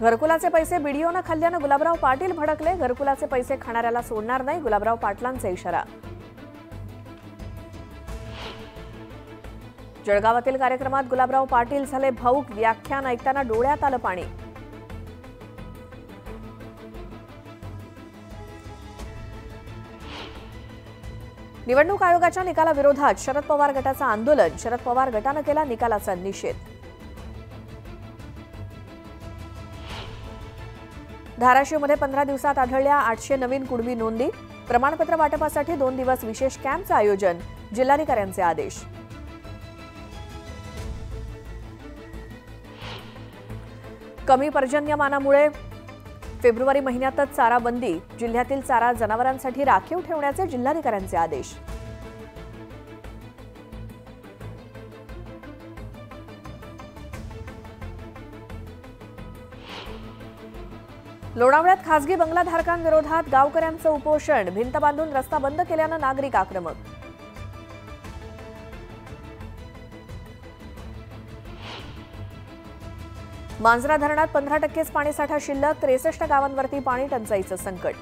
घरकुलाचे पैसे बीडीओनं खाल्ल्यानं गुलाबराव पाटील भडकले. घरकुलाचे पैसे खाणाऱ्याला सोडणार नाही गुलाबराव पाटलांचा इशारा. जळगावातील कार्यक्रमात गुलाबराव पाटील झाले भाऊक व्याख्यान ऐकताना डोळ्यात आलं पाणी. निवडणूक आयोगाच्या निकालाविरोधात शरद पवार गटाचं आंदोलन. शरद पवार गटानं केला निकालाचा निषेध. धाराशिवमध्ये पंधरा दिवसात आढळल्या आठशे नवीन कुणबी नोंदी. प्रमाणपत्र वाटपासाठी दोन दिवस विशेष कॅम्पचं आयोजन. जिल्हाधिकाऱ्यांचे आदेश. कमी पर्जन्यमानामुळे फेब्रुवारी महिन्यातच चारा बंदी जिल्ह्यातील चारा जनावरांसाठी राखीव ठेवण्याचे जिल्हाधिकाऱ्यांचे आदेश. लोणावळ्यात खासगी बंगलाधारकांविरोधात गावकऱ्यांचं उपोषण. भिंत बांधून रस्ता बंद केल्यानं नागरिक आक्रमक. मांजरा धरणात पंधरा टक्केच पाणीसाठा शिल्लक त्रेसष्ट गावांवरती पाणी टंचाईचं संकट.